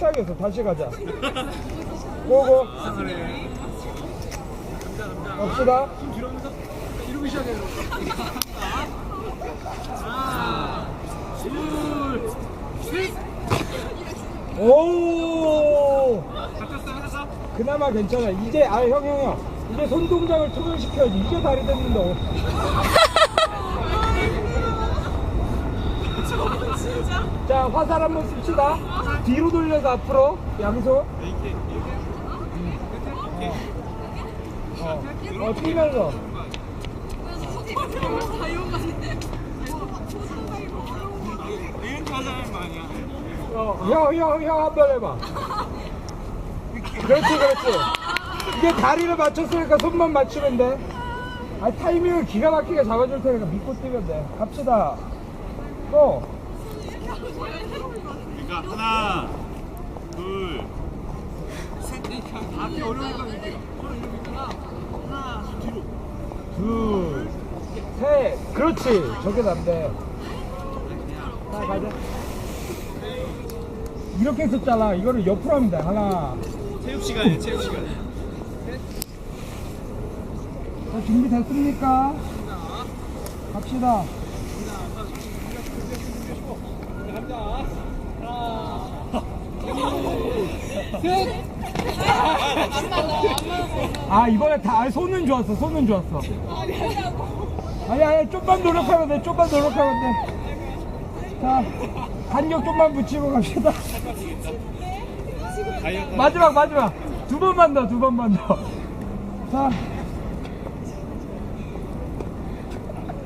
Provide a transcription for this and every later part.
취하겠어. 다시 가자. 고고. 갑시다. 이러고 시작해요. 하나, 둘, 셋. 오. 그나마 괜찮아. 이제 아 형 형 형. 이제 손 동작을 투명시켜야지. 이게 다리 됐는데. 자 화살 한번 씁시다. 뒤로 돌려서 앞으로 양손. 어, 어 뛰면서. 아니야. 어, 형, 형, 형 한번 해봐. 그렇지, 그렇지. 이게 다리를 맞췄으니까 손만 맞추면 돼. 아, 타이밍을 기가 막히게 잡아줄 테니까 믿고 뛰면 돼. 갑시다. 또. 그러니까 하나, 둘, 셋. 앞이 어려우니까 이렇게. 손을 이렇게 있잖아. 하나, 뒤로. 둘, 셋. 그렇지. 저게 난데. 자, 가자. 이렇게 했었잖아. 이거를 옆으로 하면 돼. 하나. 체육 시간이에요, 체육 시간. 자, 준비 됐습니까? 갑시다. 갑니다. 아 이번에 다 아, 손은 좋았어 손은 좋았어. 아니 아니 좀만 노력하면 돼 좀만 노력하면 돼자 간격 좀만 붙이고 갑시다. 마지막 마지막. 두 번만 더 두 번만 더자.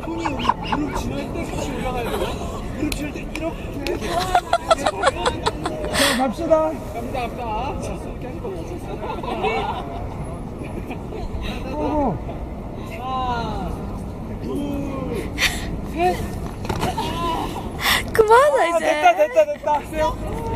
손이 우리 무릎 지날 때 같이 올라가야 돼 때 이렇게. 자, 갑시다 갑니다, 갑니다. 자, 이렇게 하나, 둘, 셋. 그만하자 아, 이제. 됐다 됐다 됐다